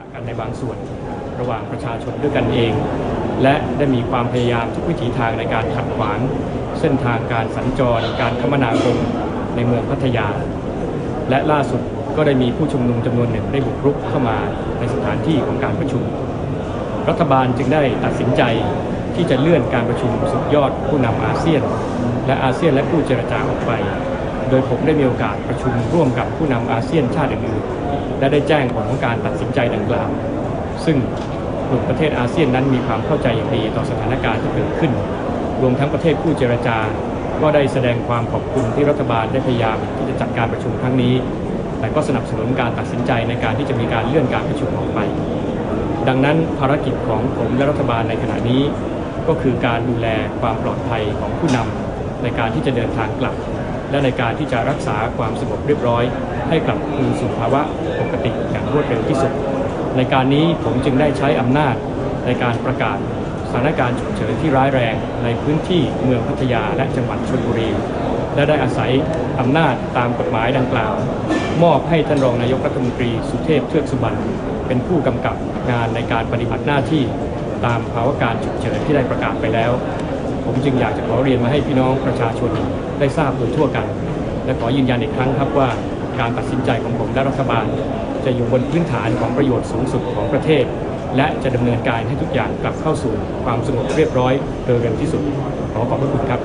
ะกันในบางส่วนระหว่างประชาชนด้วยกันเอง และได้มีความพยายามทุกวิถีทางในการขัดขวาง เส้นทางการสัญจร การคมนาคมในเมืองพัทยา และล่าสุดก็ได้มีผู้ชุมนุมจำนวนหนึ่งได้บุกรุกเข้ามาในสถานที่ของการประชุม รัฐบาลจึงได้ตัดสินใจที่จะเลื่อนการประชุมสุดยอดผู้นำอาเซียน และอาเซียนและผู้เจรจาออกไป โดยผมได้มีโอกาสประชุมร่วมกับผู้นำอาเซียนชาติอื่นๆและได้แจ้งผลของการตัดสินใจดังกล่าว ซึ่งกลุ่มประเทศอาเซียนนั้นมีความเข้าใจอย่างดีต่อสถานการณ์ที่เกิดขึ้น รวมทั้งประเทศผู้เจรจาก็ได้แสดงความขอบคุณที่รัฐบาลได้พยายามที่จะจัดการประชุมครั้งนี้ แต่ก็สนับสนุนการตัดสินใจในการที่จะมีการเลื่อนการประชุมออกไป ดังนั้นภารกิจของผมและรัฐบาลในขณะนี้ ก็คือการดูแลความปลอดภัยของผู้นำในการที่จะเดินทางกลับ และในการที่จะรักษาความสงบเรียบร้อย ให้กลับคืนสู่ภาวะปกติอย่างรวดเร็วที่สุด ในการนี้ผมจึงได้ใช้อำนาจในการประกาศสถานการณ์ฉุกเฉินที่ร้ายแรงในพื้นที่เมืองพัทยาและจังหวัดชลบุรี และได้อาศัยอำนาจตามกฎหมายดังกล่าว มอบให้ท่านรองนายกรัฐมนตรีสุเทพเทือกสุบรรณเป็นผู้กำกับงานในการปฏิบัติหน้าที่ตามภาวะการฉุกเฉินที่ได้ประกาศไปแล้ว ผมจึงอยากจะขอเรียนมาให้พี่น้องประชาชนได้ทราบโดยทั่วกัน และขอยืนยันอีกครั้งครับว่าการตัดสินใจของผมและรัฐบาล จะอยู่บนพื้นฐานของประโยชน์สูงสุดของประเทศ และจะดำเนินการให้ทุกอย่างกลับเข้าสู่ความสงบเรียบร้อยโดยเร็วที่สุดขอขอบพระคุณครับ